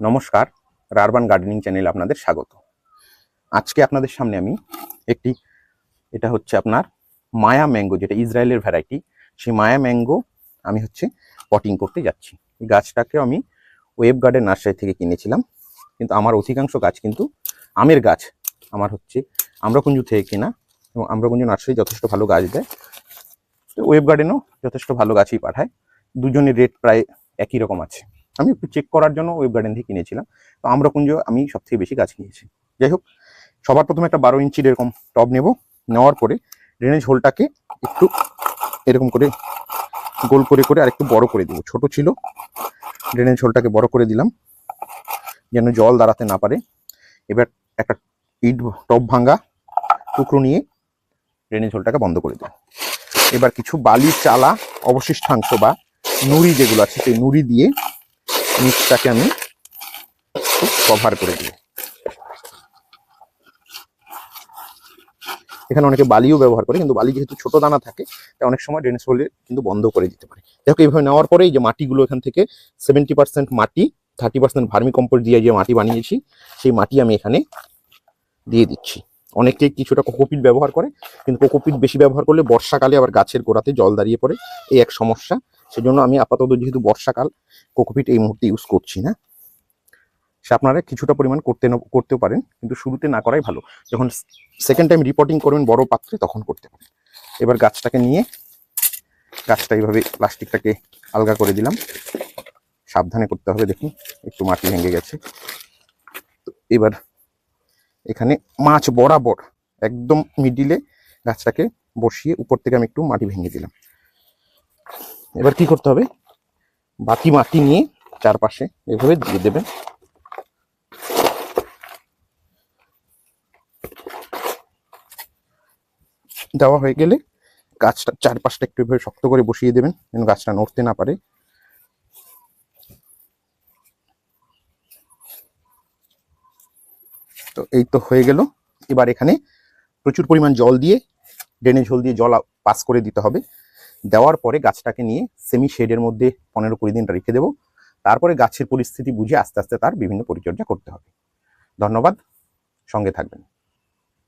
নমস্কার, রারবান গার্ডেনিং চ্যানেলে আপনাদের স্বাগত। আজকে আপনাদের সামনে আমি একটি, এটা হচ্ছে আপনার মায়া ম্যাঙ্গো, যেটা ইসরায়েলের ভ্যারাইটি সেই মায়া ম্যাঙ্গো আমি হচ্ছে পটিং করতে যাচ্ছি। এই গাছটাকেও আমি ওয়েব গার্ডেন নার্সারি থেকে কিনেছিলাম, কিন্তু আমার অধিকাংশ গাছ কিন্তু আমের গাছ। আমার হচ্ছে আম্রকুঞ্জু থেকে কেনা, এবং আম্রকুঞ্জু নার্সারি যথেষ্ট ভালো গাছ দেয়। তো ওয়েব গার্ডেনও যথেষ্ট ভালো গাছই পাঠায়। দুজনের রেট প্রায় একই রকম আছে। আমি একটু চেক করার জন্য ওয়েব গার্ডেন থেকে কিনেছিলাম। তো আম্রকুঞ্জ আমি সবথেকে বেশি গাছ নিয়েছি যাই হোক, সবার প্রথমে একটা বারো ইঞ্চির এরকম টব নেব। নেওয়ার পরে ড্রেনেজ হোলটাকে একটু এরকম করে গোল করে করে আর একটু বড় করে দেবো। ছোট ছিল ড্রেনেজ হোলটাকে বড় করে দিলাম, যেন জল দাঁড়াতে না পারে। এবার একটা ইট টব ভাঙ্গা টুকরো নিয়ে ড্রেনেজ হোলটাকে বন্ধ করে দেবো এবার কিছু বালি, চালা, অবশিষ্টাংশ বা নুড়ি যেগুলো আছে, সেই নুড়ি দিয়ে নিচটাকে আমি কভার করে দিই এখানে অনেকে বালিও ব্যবহার করে, কিন্তু বালি যেহেতু ছোট দানা থাকে, তাই অনেক সময় ড্রেনেজ হোলে কিন্তু বন্ধ করে দিতে পারে। দেখো এইভাবে নেওয়ার পরে এই যে মাটিগুলো এখান থেকে সেভেন্টি পার্সেন্ট মাটি থার্টি পার্সেন্ট ভার্মি কম্পোস্ট দিয়ে যে মাটি বানিয়েছি, সেই মাটি আমি এখানে দিয়ে দিচ্ছি। অনেকেই কিছুটা কোকোপিট ব্যবহার করে, কিন্তু কোকোপিট বেশি ব্যবহার করলে বর্ষাকালে আবার গাছের গোড়াতে জল দাঁড়িয়ে পড়ে, এই এক সমস্যা। সেজন্য আমি আপাতত যেহেতু বর্ষাকাল, কোকোপিট এই মুহূর্তে ইউজ করছি না। সে আপনারা কিছুটা পরিমাণ করতে করতেও পারেন, কিন্তু শুরুতে না করাই ভালো। যখন সেকেন্ড টাইম রিপোর্টিং করবেন বড় পাত্রে, তখন করতে পারেন। এবার গাছটাকে নিয়ে, গাছটা এইভাবে প্লাস্টিকটাকে আলগা করে দিলাম। সাবধানে করতে হবে, দেখুন, একটু মাটি ভেঙে গেছে। এবার এখানে মাছ বরাবর, একদম মিডিলে গাছটাকে বসিয়ে উপর থেকে আমি একটু মাটি ভেঙে দিলাম। এবার কি করতে হবে? বাকি মাটি নিয়ে চারপাশে এভাবে দিয়ে দেবেন। দেওয়া হয়ে গেলে গাছটা চারপাশটা একটু এভাবে শক্ত করে বসিয়ে দেবেন, যেন গাছটা নড়তে না পারে। তো এই তো হয়ে গেল। এবার এখানে প্রচুর পরিমাণ জল দিয়ে ড্রেনেজ হোল দিয়ে জল পাস করে দিতে হবে। দেওয়ার পরে গাছটাকে নিয়ে সেমি শেডের মধ্যে পনেরো কুড়ি দিন রেখে দেবো। তারপরে গাছের পরিস্থিতি বুঝে আস্তে আস্তে তার বিভিন্ন পরিচর্যা করতে হবে। ধন্যবাদ। সঙ্গে থাকবেন।